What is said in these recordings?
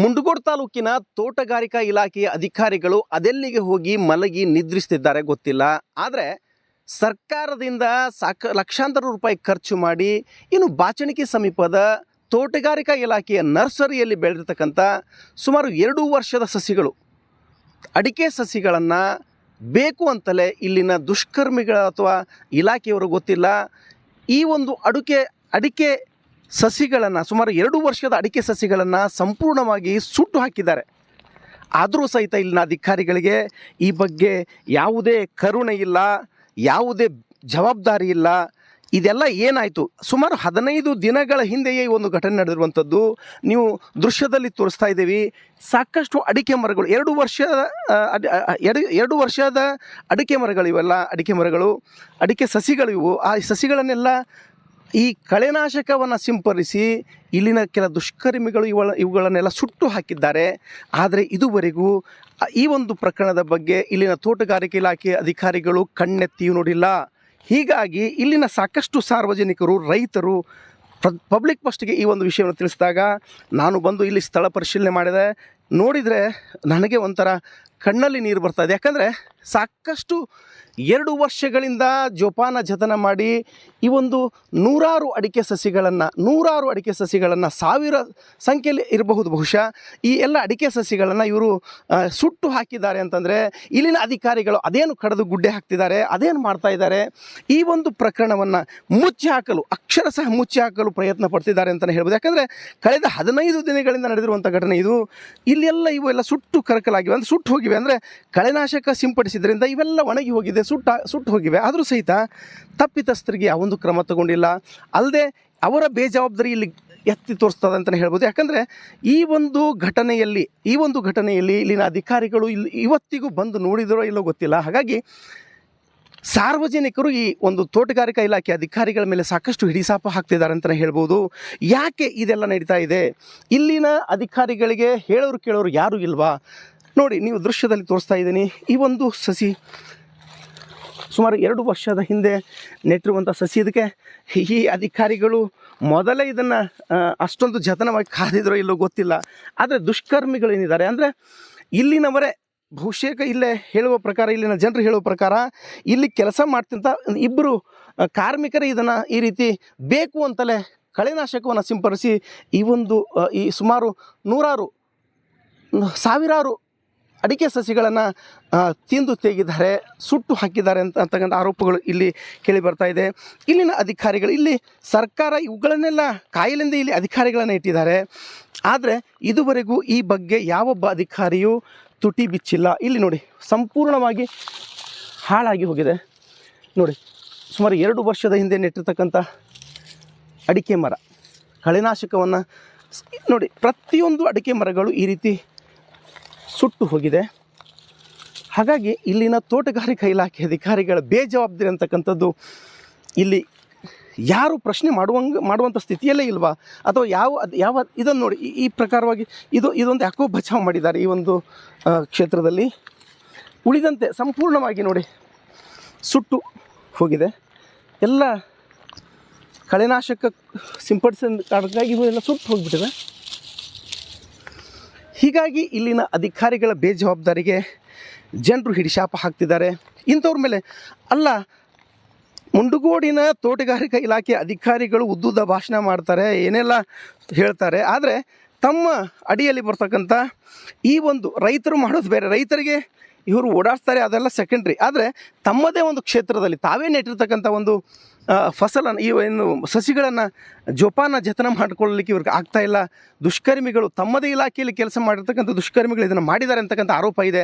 ಮುಂಡಗೋಡ್ ತಾಲೂಕಿನ ತೋಟಗಾರಿಕಾ ಇಲಾಖೆಯ ಅಧಿಕಾರಿಗಳು ಅದೆಲ್ಲಿಗೆ ಹೋಗಿ ಮಲಗಿ ನಿದ್ರಿಸ್ತಿದ್ದಾರೆ ಗೊತ್ತಿಲ್ಲ. ಆದರೆ ಸರ್ಕಾರದಿಂದ ಸಾಕ ಲಕ್ಷಾಂತರ ರೂಪಾಯಿ ಖರ್ಚು ಮಾಡಿ ಇನ್ನು ಬಾಚಣಿಕೆ ಸಮೀಪದ ತೋಟಗಾರಿಕಾ ಇಲಾಖೆಯ ನರ್ಸರಿಯಲ್ಲಿ ಬೆಳೆದಿರ್ತಕ್ಕಂಥ ಸುಮಾರು ಎರಡು ವರ್ಷದ ಸಸಿಗಳು. ಅಡಿಕೆ ಸಸಿಗಳನ್ನು ಬೇಕು ಅಂತಲೇ ಇಲ್ಲಿನ ದುಷ್ಕರ್ಮಿಗಳ ಅಥವಾ ಇಲಾಖೆಯವರು ಗೊತ್ತಿಲ್ಲ. ಈ ಒಂದು ಅಡುಗೆ ಅಡಿಕೆ ಸಸಿಗಳನ್ನು, ಸುಮಾರು ಎರಡು ವರ್ಷದ ಅಡಿಕೆ ಸಸಿಗಳನ್ನು ಸಂಪೂರ್ಣವಾಗಿ ಸುಟ್ಟು ಹಾಕಿದ್ದಾರೆ. ಆದರೂ ಸಹಿತ ಇಲ್ಲಿನ ಅಧಿಕಾರಿಗಳಿಗೆ ಈ ಬಗ್ಗೆ ಯಾವುದೇ ಕರುಣೆ ಇಲ್ಲ, ಯಾವುದೇ ಜವಾಬ್ದಾರಿ ಇಲ್ಲ. ಇದೆಲ್ಲ ಏನಾಯಿತು? ಸುಮಾರು ಹದಿನೈದು ದಿನಗಳ ಹಿಂದೆಯೇ ಈ ಒಂದು ಘಟನೆ ನಡೆದಿರುವಂಥದ್ದು ನೀವು ದೃಶ್ಯದಲ್ಲಿ ತೋರಿಸ್ತಾ ಇದ್ದೀವಿ. ಸಾಕಷ್ಟು ಅಡಿಕೆ ಮರಗಳು, ಎರಡು ವರ್ಷದ ಎರಡು ವರ್ಷದ ಅಡಿಕೆ ಮರಗಳು ಇವೆಲ್ಲ ಅಡಿಕೆ ಮರಗಳು, ಅಡಿಕೆ ಸಸಿಗಳಿವು. ಆ ಸಸಿಗಳನ್ನೆಲ್ಲ ಈ ಕಳೆನಾಶಕವನ್ನು ಸಿಂಪಡಿಸಿ ಇಲ್ಲಿನ ಕೆಲ ದುಷ್ಕರ್ಮಿಗಳು ಇವುಗಳ ಇವುಗಳನ್ನೆಲ್ಲ ಸುಟ್ಟು ಹಾಕಿದ್ದಾರೆ. ಆದರೆ ಇದುವರೆಗೂ ಈ ಒಂದು ಪ್ರಕರಣದ ಬಗ್ಗೆ ಇಲ್ಲಿನ ತೋಟಗಾರಿಕೆ ಇಲಾಖೆ ಅಧಿಕಾರಿಗಳು ಕಣ್ಣೆತ್ತಿಯೂ ನೋಡಿಲ್ಲ. ಹೀಗಾಗಿ ಇಲ್ಲಿನ ಸಾಕಷ್ಟು ಸಾರ್ವಜನಿಕರು, ರೈತರು ಪಬ್ಲಿಕ್ ಫಸ್ಟ್ಗೆ ಈ ಒಂದು ವಿಷಯವನ್ನು ತಿಳಿಸಿದಾಗ, ನಾನು ಬಂದು ಇಲ್ಲಿ ಸ್ಥಳ ಪರಿಶೀಲನೆ ಮಾಡಿದೆ. ನೋಡಿದರೆ ನನಗೆ ಒಂಥರ ಕಣ್ಣಲ್ಲಿ ನೀರು ಬರ್ತಾ ಇದೆ. ಯಾಕಂದರೆ ಸಾಕಷ್ಟು ಎರಡು ವರ್ಷಗಳಿಂದ ಜೋಪಾನ ಜತನ ಮಾಡಿ ಈ ಒಂದು ನೂರಾರು ಅಡಿಕೆ ಸಸಿಗಳನ್ನು, ನೂರಾರು ಅಡಿಕೆ ಸಸಿಗಳನ್ನು ಸಾವಿರ ಸಂಖ್ಯೆಯಲ್ಲಿ ಇರಬಹುದು ಬಹುಶಃ. ಈ ಎಲ್ಲ ಅಡಿಕೆ ಸಸಿಗಳನ್ನು ಇವರು ಸುಟ್ಟು ಹಾಕಿದ್ದಾರೆ ಅಂತಂದರೆ ಇಲ್ಲಿನ ಅಧಿಕಾರಿಗಳು ಅದೇನು ಕಡಿದು ಗುಡ್ಡೆ ಹಾಕ್ತಿದ್ದಾರೆ, ಅದೇನು ಮಾಡ್ತಾ ಇದ್ದಾರೆ, ಈ ಒಂದು ಪ್ರಕರಣವನ್ನು ಮುಚ್ಚಿ ಹಾಕಲು, ಅಕ್ಷರಶಃ ಮುಚ್ಚಿ ಹಾಕಲು ಪ್ರಯತ್ನ ಪಡ್ತಿದ್ದಾರೆ ಅಂತಲೇ ಹೇಳ್ಬೋದು. ಯಾಕಂದರೆ ಕಳೆದ ಹದಿನೈದು ದಿನಗಳಿಂದ ನಡೆದಿರುವಂಥ ಘಟನೆ ಇದು. ಇಲ್ಲೆಲ್ಲ ಇವೆಲ್ಲ ಸುಟ್ಟು ಕರಕಲಾಗಿವೆ. ಅಂದರೆ ಸುಟ್ಟು ಹೋಗಿವೆ ಅಂದರೆ ಕಳೆನಾಶಕ ಸಿಂಪಡಿಸಿದ್ರಿಂದ ಇವೆಲ್ಲ ಒಣಗಿ ಹೋಗಿದೆ, ಸುಟ್ಟ, ಸುಟ್ಟು ಹೋಗಿವೆ. ಆದರೂ ಸಹಿತ ತಪ್ಪಿತಸ್ಥರಿಗೆ ಒಂದು ಕ್ರಮ ತಗೊಂಡಿಲ್ಲ. ಅಲ್ಲದೆ ಅವರ ಬೇಜವಾಬ್ದಾರಿ ಇಲ್ಲಿ ಎತ್ತಿ ತೋರಿಸ್ತದೆ ಅಂತಲೇ ಹೇಳ್ಬೋದು. ಯಾಕಂದರೆ ಈ ಒಂದು ಘಟನೆಯಲ್ಲಿ, ಈ ಒಂದು ಘಟನೆಯಲ್ಲಿ ಇಲ್ಲಿನ ಅಧಿಕಾರಿಗಳು ಇಲ್ಲಿ ಇವತ್ತಿಗೂ ಬಂದು ನೋಡಿದರೋ ಇಲ್ಲೋ ಗೊತ್ತಿಲ್ಲ. ಹಾಗಾಗಿ ಸಾರ್ವಜನಿಕರು ಈ ಒಂದು ತೋಟಗಾರಿಕಾ ಇಲಾಖೆ ಅಧಿಕಾರಿಗಳ ಮೇಲೆ ಸಾಕಷ್ಟು ಹಿಡಿಸಾಪ ಹಾಕ್ತಿದ್ದಾರೆ ಅಂತಲೇ ಹೇಳ್ಬೋದು. ಯಾಕೆ ಇದೆಲ್ಲ ನಡೀತಾ ಇದೆ? ಇಲ್ಲಿನ ಅಧಿಕಾರಿಗಳಿಗೆ ಹೇಳೋರು ಕೇಳೋರು ಯಾರೂ ಇಲ್ವಾ? ನೋಡಿ, ನೀವು ದೃಶ್ಯದಲ್ಲಿ ತೋರಿಸ್ತಾ ಇದ್ದೀನಿ. ಈ ಒಂದು ಸಸಿ ಸುಮಾರು ಎರಡು ವರ್ಷದ ಹಿಂದೆ ನೆಟ್ಟಿರುವಂಥ ಸಸಿ ಇದಕ್ಕೆ. ಈ ಅಧಿಕಾರಿಗಳು ಮೊದಲೇ ಇದನ್ನು ಅಷ್ಟೊಂದು ಜತನವಾಗಿ ಕಾದಿದ್ರೋ ಇಲ್ಲೋ ಗೊತ್ತಿಲ್ಲ. ಆದರೆ ದುಷ್ಕರ್ಮಿಗಳೇನಿದ್ದಾರೆ ಅಂದರೆ ಇಲ್ಲಿನವರೇ, ಬಹುಶೇಕ ಇಲ್ಲೇ ಹೇಳುವ ಪ್ರಕಾರ, ಇಲ್ಲಿನ ಜನರು ಹೇಳುವ ಪ್ರಕಾರ ಇಲ್ಲಿ ಕೆಲಸ ಮಾಡ್ತಿಂತ ಇಬ್ಬರು ಕಾರ್ಮಿಕರೇ ಇದನ್ನು ಈ ರೀತಿ ಬೇಕು ಅಂತಲೇ ಕಳೆನಾಶಕವನ್ನು ಸಿಂಪಡಿಸಿ ಈ ಒಂದು ಈ ಸುಮಾರು ನೂರಾರು, ಸಾವಿರಾರು ಅಡಿಕೆ ಸಸಿಗಳನ್ನು ತಿಂದು ತೆಗೆದಿದ್ದಾರೆ ಸುಟ್ಟು ಹಾಕಿದ್ದಾರೆ ಅಂತ ಅಂತಕ್ಕಂಥ ಆರೋಪಗಳು ಇಲ್ಲಿ ಕೇಳಿ ಬರ್ತಾ ಇದೆ. ಇಲ್ಲಿನ ಅಧಿಕಾರಿಗಳು, ಇಲ್ಲಿ ಸರ್ಕಾರ ಇವುಗಳನ್ನೆಲ್ಲ ಕಾಯಿಲೆಯಿಂದ ಇಲ್ಲಿ ಅಧಿಕಾರಿಗಳನ್ನು ಇಟ್ಟಿದ್ದಾರೆ. ಆದರೆ ಇದುವರೆಗೂ ಈ ಬಗ್ಗೆ ಯಾವೊಬ್ಬ ಅಧಿಕಾರಿಯೂ ತುಟಿ ಬಿಚ್ಚಿಲ್ಲ. ಇಲ್ಲಿ ನೋಡಿ, ಸಂಪೂರ್ಣವಾಗಿ ಹಾಳಾಗಿ ಹೋಗಿದೆ. ನೋಡಿ, ಸುಮಾರು ಎರಡು ವರ್ಷದ ಹಿಂದೆ ನೆಟ್ಟಿರ್ತಕ್ಕಂಥ ಅಡಿಕೆ ಮರ, ಕಳೆನಾಶಕವನ್ನು ನೋಡಿ, ಪ್ರತಿಯೊಂದು ಅಡಿಕೆ ಮರಗಳು ಈ ರೀತಿ ಸುಟ್ಟು ಹೋಗಿದೆ. ಹಾಗಾಗಿ ಇಲ್ಲಿನ ತೋಟಗಾರಿಕಾ ಇಲಾಖೆ ಅಧಿಕಾರಿಗಳ ಬೇಜವಾಬ್ದಾರಿ ಅಂತಕ್ಕಂಥದ್ದು ಇಲ್ಲಿ ಯಾರು ಪ್ರಶ್ನೆ ಮಾಡುವಂಗೆ, ಮಾಡುವಂಥ ಸ್ಥಿತಿಯಲ್ಲೇ ಇಲ್ವಾ? ಅಥವಾ ಯಾವ ಯಾವ ಇದನ್ನು ನೋಡಿ, ಈ- ಪ್ರಕಾರವಾಗಿ ಇದು, ಇದೊಂದು ಯಾಕೋ ಬಚಾವ್ ಮಾಡಿದ್ದಾರೆ ಈ ಒಂದು ಕ್ಷೇತ್ರದಲ್ಲಿ. ಉಳಿದಂತೆ ಸಂಪೂರ್ಣವಾಗಿ ನೋಡಿ ಸುಟ್ಟು ಹೋಗಿದೆ. ಎಲ್ಲ ಕಳೆನಾಶಕ ಸಿಂಪಡಿಸಿದಾಗಿ ಇವೆಲ್ಲ ಸುಟ್ಟು ಹೋಗಿಬಿಟ್ಟಿದೆ. ಹೀಗಾಗಿ ಇಲ್ಲಿನ ಅಧಿಕಾರಿಗಳ ಬೇಜವಾಬ್ದಾರಿಗೆ ಜನರು ಹಿಡಿಶಾಪ ಹಾಕ್ತಿದ್ದಾರೆ. ಇಂಥವ್ರ ಮೇಲೆ ಅಲ್ಲ, ಮುಂಡುಗೋಡಿನ ತೋಟಗಾರಿಕಾ ಇಲಾಖೆ ಅಧಿಕಾರಿಗಳು ಉದ್ದುದ್ದ ಭಾಷಣ ಮಾಡ್ತಾರೆ, ಏನೆಲ್ಲ ಹೇಳ್ತಾರೆ. ಆದರೆ ತಮ್ಮ ಅಡಿಯಲ್ಲಿ ಬರ್ತಕ್ಕಂಥ ಈ ಒಂದು ರೈತರು ಮಾಡೋದು ಬೇರೆ. ರೈತರಿಗೆ ಇವರು ಓಡಾಡ್ತಾರೆ ಅದೆಲ್ಲ ಸೆಕೆಂಡ್ರಿ ಆದರೆ ತಮ್ಮದೇ ಒಂದು ಕ್ಷೇತ್ರದಲ್ಲಿ ತಾವೇ ನೆಟ್ಟಿರ್ತಕ್ಕಂಥ ಒಂದು ಫಸಲನ್ನು, ಈ ಏನು ಸಸಿಗಳನ್ನು ಜೋಪಾನ ಜತನ ಮಾಡ್ಕೊಳ್ಳಲಿಕ್ಕೆ ಇವ್ರಿಗೆ ಆಗ್ತಾ ಇಲ್ಲ. ದುಷ್ಕರ್ಮಿಗಳು ತಮ್ಮದೇ ಇಲಾಖೆಯಲ್ಲಿ ಕೆಲಸ ಮಾಡಿರ್ತಕ್ಕಂಥ ದುಷ್ಕರ್ಮಿಗಳು ಇದನ್ನು ಮಾಡಿದ್ದಾರೆ ಅಂತಕ್ಕಂಥ ಆರೋಪ ಇದೆ.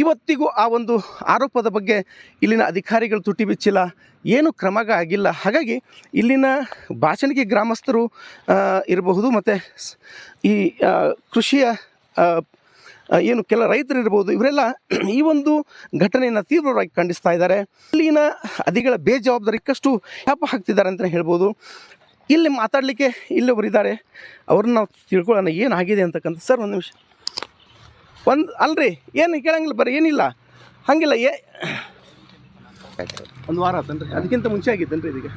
ಇವತ್ತಿಗೂ ಆ ಒಂದು ಆರೋಪದ ಬಗ್ಗೆ ಇಲ್ಲಿನ ಅಧಿಕಾರಿಗಳು ತುಟಿ ಬಿಚ್ಚಿಲ್ಲ. ಏನು ಕ್ರಮಗ ಆಗಿಲ್ಲ. ಹಾಗಾಗಿ ಇಲ್ಲಿನ ಬಾಚಣಿಗೆ ಗ್ರಾಮಸ್ಥರು ಇರಬಹುದು ಮತ್ತು ಈ ಕೃಷಿಯ ಏನು ಕೆಲ ರೈತರು ಇರ್ಬೋದು, ಇವರೆಲ್ಲ ಈ ಒಂದು ಘಟನೆಯನ್ನು ತೀವ್ರವಾಗಿ ಖಂಡಿಸ್ತಾ ಇದ್ದಾರೆ. ಇಲ್ಲಿನ ಅಧಿಗಳ ಬೇಜವಾಬ್ದಾರಿಕಷ್ಟು ಶಾಪ ಹಾಕ್ತಿದ್ದಾರೆ ಅಂತಲೇ ಹೇಳ್ಬೋದು. ಇಲ್ಲಿ ಮಾತಾಡಲಿಕ್ಕೆ ಇಲ್ಲೊಬ್ರು ಇದ್ದಾರೆ ಅವ್ರನ್ನ ನಾವು ತಿಳ್ಕೊಳ್ಳೋಣ ಏನಾಗಿದೆ ಅಂತಕ್ಕಂಥ ಸರ್, ಒಂದು ನಿಮಿಷ. ಒಂದು ಅಲ್ರಿ, ಏನು ಕೇಳಂಗಿಲ್ಲ ಬರ್ರಿ, ಏನಿಲ್ಲ. ಹಾಗಿಲ್ಲ, ಏ ಒಂದು ವಾರ ಆತನ್ರಿ. ಅದಕ್ಕಿಂತ ಮುಂಚೆ ಆಗಿತ್ತೇನ್ರಿ ಇದಕ್ಕೆ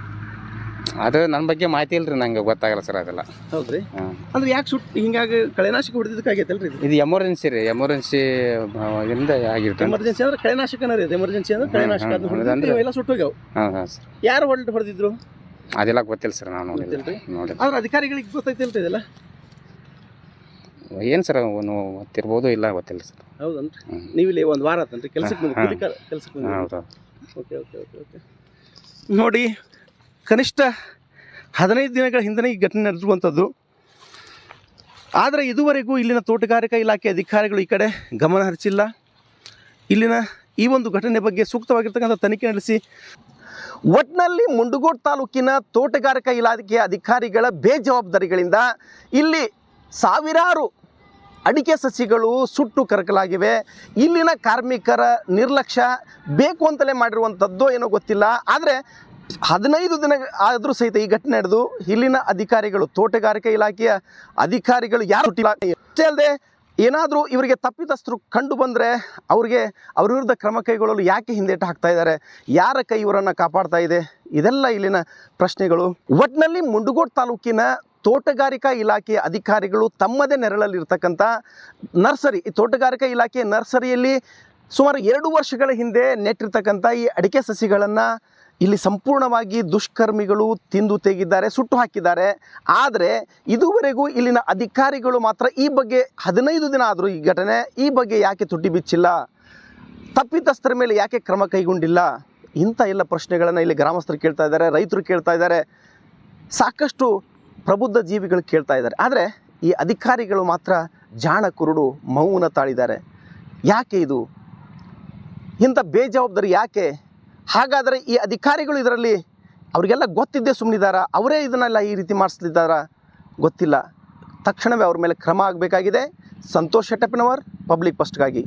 ಅದು ನನ್ನ ಬಗ್ಗೆ ಮಾಹಿತಿ ಇಲ್ರಿ ನಂಗೆ ಗೊತ್ತಾಗಲ್ಲ ಸರ್ ಅದೆಲ್ಲ. ಹೌದ್ರಿ? ರೀ ಅಂದ್ರೆ ಯಾಕೆ ಸುಟ್ ಹಿಂಗಾಗಿ ಕಳೆನಾಶಕ ಹೊಡೆದಕ್ಕಾಗೈತಲ್ರಿ ಇದು? ಇದು ಎಮರ್ಜೆನ್ಸಿ ರೀ ಎಮರ್ಜೆನ್ಸಿ ಇಂದ ಆಗಿರ್ತದೆ. ಎಮರ್ಜೆನ್ಸಿ ಅಂದ್ರೆ ಕಳೆನಾಶಕನ ರೀ ಎಮರ್ಜೆನ್ಸಿ ಅಂದ್ರೆ ಕಳೆನಾಶಕ ಅದು ಎಲ್ಲ ಇವೆಲ್ಲ ಸುಟ್ಟೋಗ್ಯಾವ ಹಾಂ ಹಾಂ ಸರ್. ಯಾರು ಹೊಡೆದು ಹೊಡೆದಿದ್ರು? ಅದೆಲ್ಲ ಗೊತ್ತಿಲ್ಲ ಸರ್ ನಾವು ನೋಡಿದ್ರಿ ನೋಡಿ ಅದ್ರ ಆದ್ರೆ ಅಧಿಕಾರಿಗಳಿಗೆ ಗೊತ್ತೈತಿಲ್ರಿ ಇದೆಲ್ಲ? ಏನು ಸರ್ ಅವನು ಗೊತ್ತಿರ್ಬೋದು ಇಲ್ಲ ಗೊತ್ತಿಲ್ಲ ಸರ್. ಹೌದನ್ರಿ? ನೀವು ಇಲ್ಲಿ ಒಂದು ವಾರ ಆತನ್ರಿ ಕೆಲಸಕ್ಕೆ ಬಂದು ಕೆಲಸಕ್ಕೆ ಬಂದು ಹೌದು. Okay okay okay okay. ನೋಡಿ ಕನಿಷ್ಠ ಹದಿನೈದು ದಿನಗಳ ಹಿಂದೆ ಈ ಘಟನೆ ನಡೆದಿರುವಂಥದ್ದು ಆದರೆ ಇದುವರೆಗೂ ಇಲ್ಲಿನ ತೋಟಗಾರಿಕಾ ಇಲಾಖೆ ಅಧಿಕಾರಿಗಳು ಈ ಕಡೆ ಗಮನ ಹರಿಸಿಲ್ಲ. ಇಲ್ಲಿನ ಈ ಒಂದು ಘಟನೆ ಬಗ್ಗೆ ಸೂಕ್ತವಾಗಿರ್ತಕ್ಕಂಥ ತನಿಖೆ ನಡೆಸಿ ಒಟ್ನಲ್ಲಿ ಮುಂಡಗೋಡ್ ತಾಲೂಕಿನ ತೋಟಗಾರಿಕಾ ಇಲಾಖೆಯ ಅಧಿಕಾರಿಗಳ ಬೇಜವಾಬ್ದಾರಿಗಳಿಂದ ಇಲ್ಲಿ ಸಾವಿರಾರು ಅಡಿಕೆ ಸಸಿಗಳು ಸುಟ್ಟು ಕರಕಲಾಗಿವೆ. ಇಲ್ಲಿನ ಕಾರ್ಮಿಕರ ನಿರ್ಲಕ್ಷ್ಯ ಬೇಕು ಅಂತಲೇ ಮಾಡಿರುವಂಥದ್ದು ಏನೋ ಗೊತ್ತಿಲ್ಲ. ಆದರೆ ಹದಿನೈದು ದಿನ ಆದರೂ ಸಹಿತ ಈ ಘಟನೆ ನಡೆದು ಇಲ್ಲಿನ ಅಧಿಕಾರಿಗಳು, ತೋಟಗಾರಿಕೆ ಇಲಾಖೆಯ ಅಧಿಕಾರಿಗಳು ಯಾರು ಅಲ್ಲದೆ ಏನಾದರೂ ಇವರಿಗೆ ತಪ್ಪಿತಸ್ಥರು ಕಂಡು ಬಂದರೆ ಅವರಿಗೆ ಅವ್ರ ವಿರುದ್ಧ ಕ್ರಮ ಕೈಗೊಳ್ಳಲು ಯಾಕೆ ಹಿಂದೇಟು ಹಾಕ್ತಾ ಇದ್ದಾರೆ, ಯಾರ ಕೈ ಇವರನ್ನು ಕಾಪಾಡ್ತಾ ಇದೆ, ಇದೆಲ್ಲ ಇಲ್ಲಿನ ಪ್ರಶ್ನೆಗಳು. ಒಟ್ಟಿನಲ್ಲಿ ಮುಂಡಗೋಡ್ ತಾಲೂಕಿನ ತೋಟಗಾರಿಕಾ ಇಲಾಖೆಯ ಅಧಿಕಾರಿಗಳು ತಮ್ಮದೇ ನೆರಳಲ್ಲಿರ್ತಕ್ಕಂಥ ನರ್ಸರಿ, ಈ ತೋಟಗಾರಿಕಾ ಇಲಾಖೆಯ ನರ್ಸರಿಯಲ್ಲಿ ಸುಮಾರು ಎರಡು ವರ್ಷಗಳ ಹಿಂದೆ ನೆಟ್ಟಿರ್ತಕ್ಕಂಥ ಈ ಅಡಿಕೆ ಸಸಿಗಳನ್ನು ಇಲ್ಲಿ ಸಂಪೂರ್ಣವಾಗಿ ದುಷ್ಕರ್ಮಿಗಳು ತಿಂದು ತೆಗಿದ್ದಾರೆ, ಸುಟ್ಟು ಹಾಕಿದ್ದಾರೆ. ಆದರೆ ಇದುವರೆಗೂ ಇಲ್ಲಿನ ಅಧಿಕಾರಿಗಳು ಮಾತ್ರ ಈ ಬಗ್ಗೆ ಹದಿನೈದು ದಿನ ಆದರೂ ಈ ಘಟನೆ, ಈ ಬಗ್ಗೆ ಯಾಕೆ ತುಟ್ಟಿ ಬಿಚ್ಚಿಲ್ಲ? ತಪ್ಪಿತಸ್ಥರ ಮೇಲೆ ಯಾಕೆ ಕ್ರಮ ಕೈಗೊಂಡಿಲ್ಲ? ಇಂಥ ಎಲ್ಲ ಪ್ರಶ್ನೆಗಳನ್ನು ಇಲ್ಲಿ ಗ್ರಾಮಸ್ಥರು ಕೇಳ್ತಾ ಇದ್ದಾರೆ, ರೈತರು ಕೇಳ್ತಾ ಇದ್ದಾರೆ. ಸಾಕಷ್ಟು ಪ್ರಬುದ್ಧ ಜೀವಿಗಳು ಕೇಳ್ತಾ ಇದ್ದಾರೆ. ಆದರೆ ಈ ಅಧಿಕಾರಿಗಳು ಮಾತ್ರ ಜಾಣ ಕುರುಡು, ಮೌನ ತಾಳಿದ್ದಾರೆ. ಯಾಕೆ ಇದು? ಇಂಥ ಬೇಜವಾಬ್ದಾರಿ ಯಾಕೆ? ಹಾಗಾದರೆ ಈ ಅಧಿಕಾರಿಗಳು ಇದರಲ್ಲಿ ಅವರಿಗೆಲ್ಲ ಗೊತ್ತಿದ್ದೇ ಸುಮ್ಮನಿದ್ದಾರ ಅವರೇ ಇದನ್ನೆಲ್ಲ ಈ ರೀತಿ ಮಾಡಿಸ್ತಿದ್ದಾರ? ಗೊತ್ತಿಲ್ಲ. ತಕ್ಷಣವೇ ಅವ್ರ ಮೇಲೆ ಕ್ರಮ ಆಗಬೇಕಾಗಿದೆ. ಸಂತೋಷ್ ಶೆಟ್ಟಪ್ಪನವರ್ ಪಬ್ಲಿಕ್ ಫಸ್ಟ್ಗಾಗಿ